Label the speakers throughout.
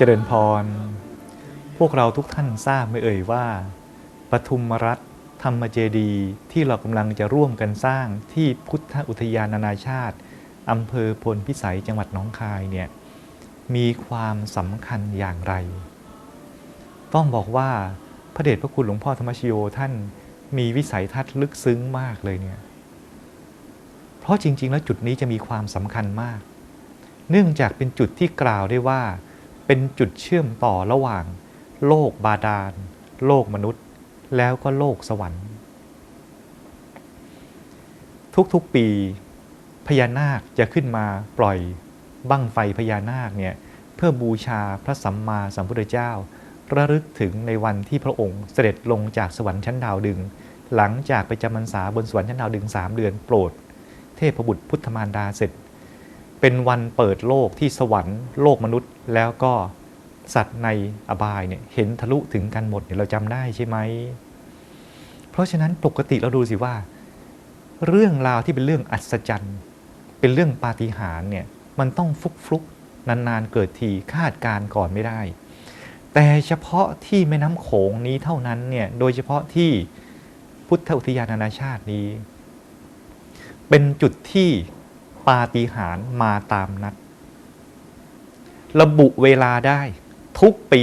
Speaker 1: เจริญพร พวกเราทุกท่านทราบไหมเอ่ยว่า ปทุมรัฐธรรมเจดีที่เรากำลังจะร่วมกันสร้างที่พุทธอุทยานนานาชาติอำเภอพลพิสัยจังหวัดหนองคายเนี่ยมีความสำคัญอย่างไร ต้องบอกว่าพระเดชพระคุณหลวงพ่อธรรมชโยท่านมีวิสัยทัศน์ลึกซึ้งมากเลยเนี่ย เพราะจริง ๆ แล้วจุดนี้จะมีความสำคัญมาก เนื่องจากเป็นจุดที่กล่าวได้ว่า เป็นจุดเชื่อมต่อระหว่าง โลกบาดาล โลกมนุษย์ แล้วก็โลกสวรรค์ ทุกๆปีพญานาคจะขึ้นมาปล่อยบั้งไฟพญานาคเนี่ยเพื่อบูชาพระสัมมาสัมพุทธเจ้า ระลึกถึงในวันที่พระองค์เสด็จลงจากสวรรค์ชั้นดาวดึง หลังจากไปจำพรรษาบนสวรรค์ชั้นดาวดึงสามเดือนโปรด เทพบุตรพุทธมารดาเสร็จ เป็นวันเปิดโลกที่สวรรค์โลกมนุษย์ แล้วก็สัตว์ในอบายเนี่ยเห็นทะลุถึงกันหมดเนี่ยเราจำได้ใช่ไหม เพราะฉะนั้นปกติเราดูสิว่า เรื่องราวที่เป็นเรื่องอัศจรรย์ เป็นเรื่องปาฏิหาริย์เนี่ยมันต้องฟุกฟุกนานๆเกิดทีคาดการณ์ก่อนไม่ได้ แต่เฉพาะที่แม่น้ำโขงนี้เท่านั้นเนี่ยโดยเฉพาะที่พุทธอุทยานนานาชาตินี้ เป็นจุดที่ ปาฏิหาริย์มาตามนัด ระบุเวลาได้ทุกปี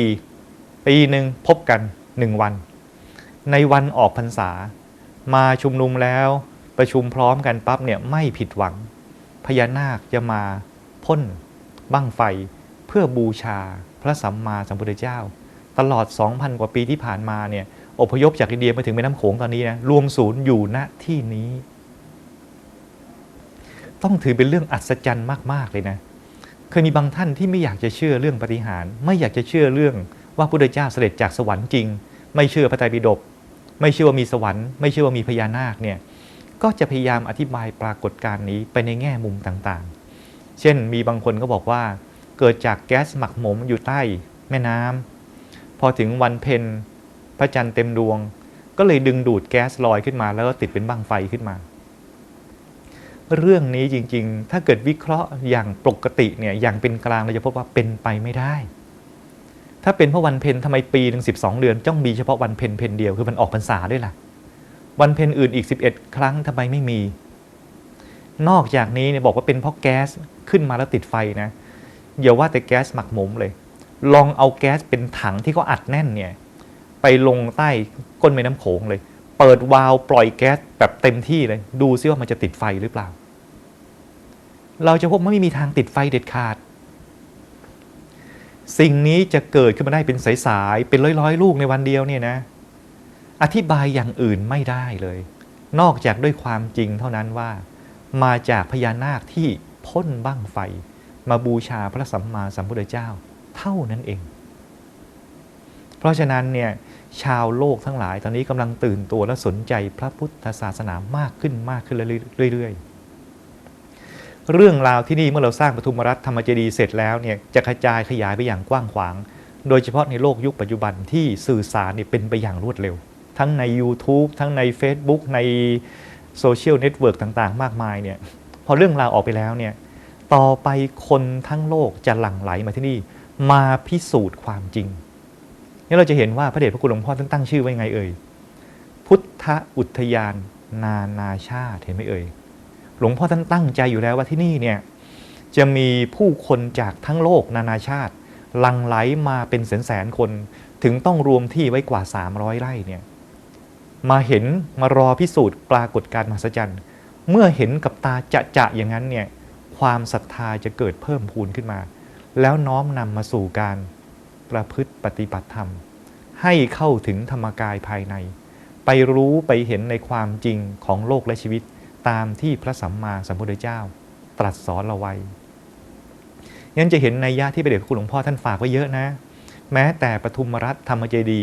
Speaker 1: ปีหนึ่งพบกันหนึ่งวัน ในวันออกพรรษา มาชุมนุมแล้วประชุมพร้อมกันปั๊บเนี่ยไม่ผิดหวัง พญานาคจะมาพ่นบั้งไฟเพื่อบูชาพระสัมมาสัมพุทธเจ้า ตลอด 2,000 กว่าปีที่ผ่านมาเนี่ยอพยพจากอินเดียมาถึงแม่น้ำโขงตอนนี้นะรวมศูนย์อยู่ณที่นี้ ต้องถือเป็นเรื่องอัศจรรย์มากๆเลยนะ เคยมีบางท่านที่ไม่อยากจะเชื่อเรื่องปฏิหารไม่อยากจะเชื่อเรื่องว่าพระพุทธเจ้าเสด็จจากสวรรค์จริง ไม่เชื่อพระไตรปิฎกไม่เชื่อว่ามีสวรรค์ไม่เชื่อว่ามีพญานาคเนี่ยก็จะพยายามอธิบายปรากฏการณ์นี้ไปในแง่มุมต่างๆ เช่นมีบางคนก็บอกว่า เกิดจากแก๊สหมักหมมอยู่ใต้แม่น้ำพอถึงวันเพ็ญพระจันทร์เต็มดวง ก็เลยดึงดูดแก๊สลอยขึ้นมา แล้วก็ติดเป็นบั้งไฟขึ้นมา เรื่องนี้จริง ๆ ถ้าเกิดวิเคราะห์อย่างปกติเนี่ยอย่างเป็นกลางเราจะพบว่าเป็นไปไม่ได้ ถ้าเป็นเพราะวันเพ็ญทำไมปีหนึ่งสิบสองเดือนต้องมีเฉพาะวันเพ็ญเพ็ญเดียวคือมันออกพรรษาด้วยล่ะ วันเพ็ญอื่นอีก 11 ครั้งทำไมไม่มี นอกจากนี้เนี่ยบอกว่าเป็นเพราะแก๊สขึ้นมาแล้วติดไฟนะอย่าว่าแต่แก๊สหมักหมมเลย ลองเอาแก๊สเป็นถังที่เขาอัดแน่นเนี่ยไปลงใต้ก้นแม่น้ำโขงเลย เปิดวาล์วปล่อยแก๊สแบบเต็มที่เลย ดูซิว่ามันจะติดไฟหรือเปล่า เราจะพบว่าไม่มีทางติดไฟเด็ดขาด สิ่งนี้จะเกิดขึ้นมาได้เป็นสายๆเป็นร้อยๆ ลูกในวันเดียวเนี่ยนะ อธิบายอย่างอื่นไม่ได้เลย นอกจากด้วยความจริงเท่านั้นว่า มาจากพญานาคที่พ่นบั้งไฟ มาบูชาพระสัมมาสัมพุทธเจ้า เท่านั้นเอง เพราะฉะนั้นเนี่ย ชาวโลกทั้งหลาย ตอนนี้กำลังตื่นตัวและสนใจพระพุทธศาสนามากขึ้นมากขึ้นเรื่อยๆ เรื่องราวที่นี่เมื่อเราสร้างปทุมรัฐธรรมเจดีย์เสร็จแล้วเนี่ยจะกระจายขยายไปอย่างกว้างขวาง โดยเฉพาะในโลกยุคปัจจุบันที่สื่อสารเนี่ยเป็นไปอย่างรวดเร็ว ทั้งใน YouTube ทั้งใน Facebook ในโซเชียลเน็ตเวิร์กต่างๆ มากมายเนี่ยพอเรื่องราวออกไปแล้วเนี่ยต่อไปคนทั้งโลกจะหลั่งไหลมาที่นี่มาพิสูจน์ความจริง นี่เราจะเห็นว่าพระเดชพระคุณหลวงพ่อท่านตั้งชื่อไว้ไงเอ่ย พุทธอุทยานนานาชาติเห็นไหมเอ่ย หลวงพ่อท่านตั้งใจอยู่แล้วว่าที่นี่เนี่ยจะมีผู้คนจากทั้งโลกนานาชาติหลั่งไหลมาเป็นแสนแสนๆคนถึงต้องรวมที่ไว้กว่า 300 ไร่เนี่ยมาเห็นมารอพิสูจน์ปรากฏการมหัศจรรย์ เมื่อเห็นกับตาจะจะอย่างนั้นเนี่ยความศรัทธาจะเกิดเพิ่มพูนขึ้นมา แล้วน้อมนำมาสู่การ ประพฤติปฏิบัติธรรม ให้เข้าถึงธรรมกายภายใน ไปรู้ไปเห็นในความจริงของโลกและชีวิต ตามที่พระสัมมาสัมพุทธเจ้า ตรัสสอนเราไว้งั้นจะเห็นในยะที่พระเดชพระคุณหลวงพ่อท่านฝากไว้เยอะนะ แม้แต่ปทุมรัฐธรรมเจดี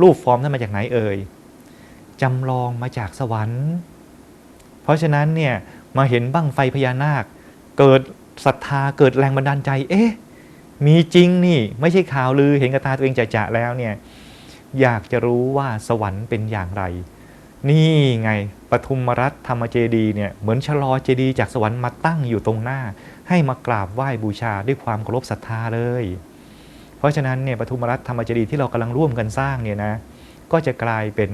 Speaker 1: รูปฟอร์มท่านมาจากไหนเอ่ยจำลองมาจากสวรรค์ เพราะฉะนั้นเนี่ยมาเห็นบั้งไฟพญานาค เกิดศรัทธาเกิดแรงบันดาลใจ เอ๊ะ มีจริงนี่ไม่ใช่ข่าวลือเห็นกับตาตัวเองจะๆแล้วเนี่ยอยากจะรู้ว่าสวรรค์เป็นอย่างไร นี่ไงปทุมรัฐธรรมเจดีเนี่ยเหมือนชะลอเจดีจากสวรรค์มาตั้งอยู่ตรงหน้า ให้มากราบไหว้บูชาด้วยความเคารพศรัทธาเลย เพราะฉะนั้นเนี่ยปทุมรัฐธรรมเจดีที่เรากำลังร่วมกันสร้างเนี่ยนะก็จะกลายเป็น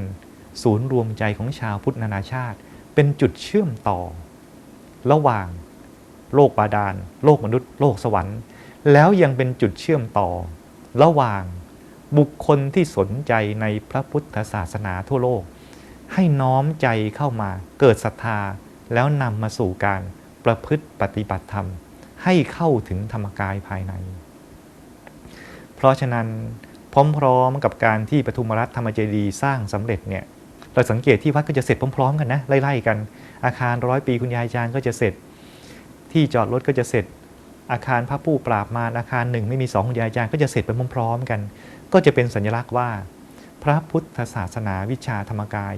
Speaker 1: ศูนย์รวมใจของชาวพุทธนานาชาติ เป็นจุดเชื่อมต่อ ระหว่างโลกบาดาล โลกมนุษย์ โลกสวรรค์ แล้วยังเป็นจุดเชื่อมต่อ ระหว่างบุคคลที่สนใจในพระพุทธศาสนาทั่วโลก ให้น้อมใจเข้ามาเกิดศรัทธา แล้วนำมาสู่การประพฤติปฏิบัติธรรม ให้เข้าถึงธรรมกายภายใน เพราะฉะนั้นพร้อมๆกับการที่ปทุมรัฐธรรมเจดีสร้างสำเร็จเนี่ยเราสังเกตที่วัดก็จะเสร็จพร้อมๆ กันนะไล่ๆกัน อาคารร้อยปีคุณยายจารย์ก็จะเสร็จ ที่จอดรถก็จะเสร็จ อาคารพระผู้ปราบมารอาคารหนึ่งไม่มีสองยายจารย์ก็จะเสร็จไปพร้อมๆกัน ก็จะเป็นสัญลักษณ์ว่า พระพุทธศาสนาวิชาธรรมกาย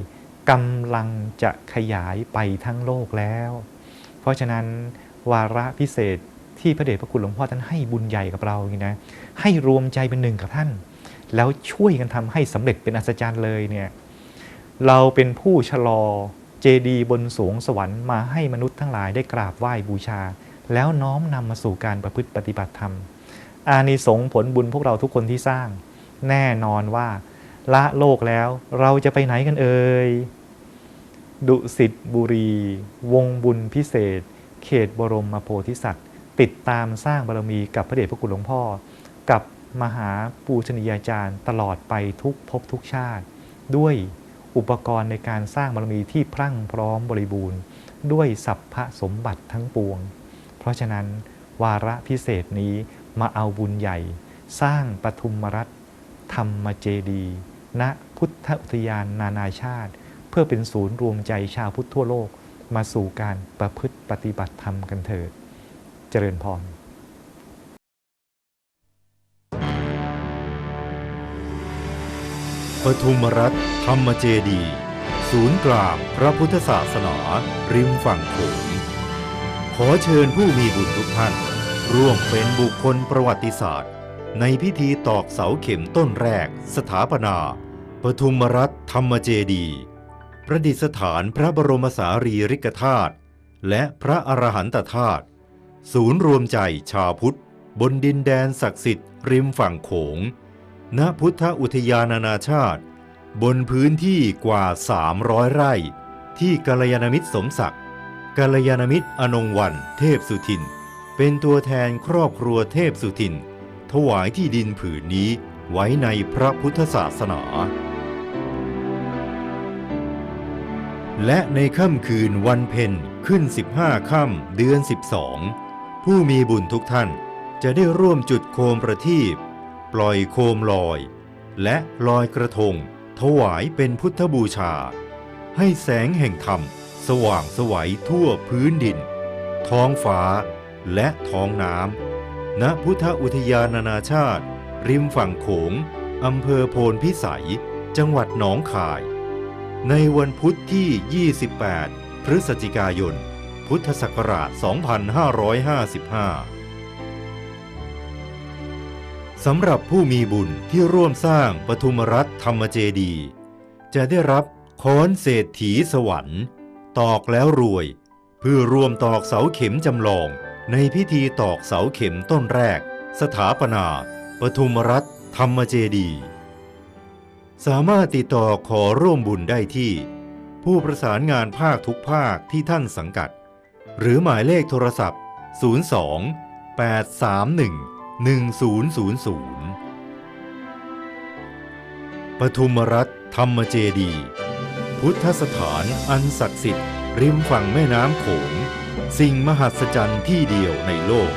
Speaker 1: กำลังจะขยายไปทั้งโลกแล้ว เพราะฉะนั้นวาระพิเศษที่พระเดชพระคุณหลวงพ่อท่านให้บุญใหญ่กับเราอย่างนี้นะให้รวมใจเป็นหนึ่งกับท่าน แล้วช่วยกันทำให้สำเร็จเป็นอัศจรรย์เลยเนี่ยเราเป็นผู้ชะลอเจดีย์บนสวงสวรรค์มาให้มนุษย์ทั้งหลายได้กราบไหว้บูชา แล้วน้อมนำมาสู่การประพฤติปฏิบัติธรรม อานิสงส์ผลบุญพวกเราทุกคนที่สร้าง แน่นอนว่า ละโลกแล้วเราจะไปไหนกันเอ่ยดุสิตบุรี วงบุญพิเศษ เขตบรมโพธิสัตว์ ติดตามสร้างบารมีกับพระเดชพระคุณหลวงพ่อ กับมหาปูชนียาจารย์ตลอดไปทุกภพทุกชาติ ด้วยอุปกรณ์ในการสร้างบารมีที่พรั่งพร้อมบริบูรณ์ ด้วยสัพพะสมบัติทั้งปวง เพราะฉะนั้นวาระพิเศษนี้มาเอาบุญใหญ่ สร้างปทุมรัฐธรรมเจดีณพุทธอุทยานนานาชาติ เพื่อเป็นศูนย์รวมใจชาวพุทธทั่วโลกมาสู่การประพฤติปฏิบัติธรรมกันเถิด เจริญพร
Speaker 2: ปทุมรัฐธรรมเจดี ศูนย์กลางพระพุทธศาสนา ริมฝั่งโขง อเชิญผู้มีบุญทุกท่าน ร่วมเป็นบุคคลประวัติศาสตร์ ในพิธีตอกเสาเข็มต้นแรก สถาปนา ปทุมรัฐธรรมเจดี ประดิษฐานพระบรมสารีริกธาตุและพระอรหันตธาตุศูนย์รวมใจชาวพุทธ บนดินแดนศักดิ์สิทธิ์ริมฝั่งโขง ณพุทธอุทยานานาชาติ บนพื้นที่กว่า 300 ไร่ ที่กัลยาณมิตรสมศักดิ์ กัลยาณมิตรอนงวัน เทพสุทิน เป็นตัวแทนครอบครัวเทพสุทิน ถวายที่ดินผืนนี้ไว้ในพระพุทธศาสนา และในค่ำคืนวันเพ็ญขึ้น 15 ค่ำเดือน 12 ผู้มีบุญทุกท่านจะได้ร่วมจุดโคมประทีปปล่อยโคมลอย และลอยกระทง ถวายเป็นพุทธบูชา ให้แสงแห่งธรรม สว่างสวัยทั่วพื้นดิน ท้องฟ้าและท้องน้ำณพุทธอุทยานนานาชาติ ริมฝั่งโขงอำเภอโพนพิสัย จังหวัดหนองคาย ในวันพุทธที่ 28 พฤศจิกายน พุทธศักราช 2555สำหรับผู้มีบุญที่ร่วมสร้างปทุมรัฐธรรมเจดี จะได้รับค้อนเศรษฐีสวรรค์ ตอกแล้วรวย เพื่อรวมตอกเสาเข็มจำลอง ในพิธีตอกเสาเข็มต้นแรก สถาปนา ปทุมรัฐ ธรรมเจดี สามารถติดต่อขอร่วมบุญได้ที่ ผู้ประสานงานภาคทุกภาคที่ท่านสังกัด หรือหมายเลขโทรศัพท์ 02 831 1000 ปทุมรัฐธรรมเจดี พุทธสถานอันศักดิ์สิทธิ์ริมฝั่งแม่น้ำโขง สิ่งมหัศจรรย์ที่เดียวในโลก